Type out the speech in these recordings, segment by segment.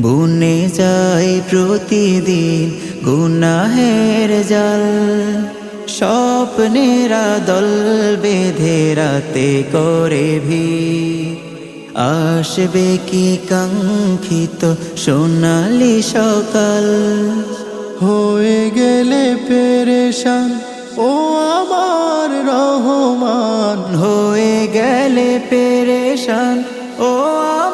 বুনে যাই প্রতিদিন গুনাহের জাল। স্বপ্নেরা দল বেঁধে রাতে করে ভিড়। আসবে কি কাঙ্ক্ষিত সোনালি সকাল? হয়ে গেলে পেরেশান ও আমার রহমান। হয়ে গেলে পেরেশান ও আমার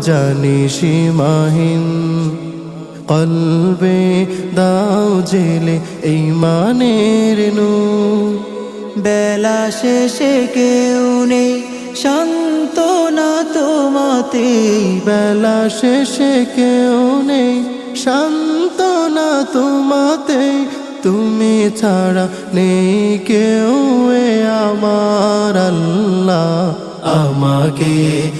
জানি সীমাহীন। কলবে দাও জেলে এই মানের নূর। বেলা শেষে কেউ নেই সান্ত্বনা তোমাতে। বেলা শেষে কেউ নেই শান্তনা তোমাতে। তুমি ছাড়া নেই কেউ আমার আল্লাহ। আমাকে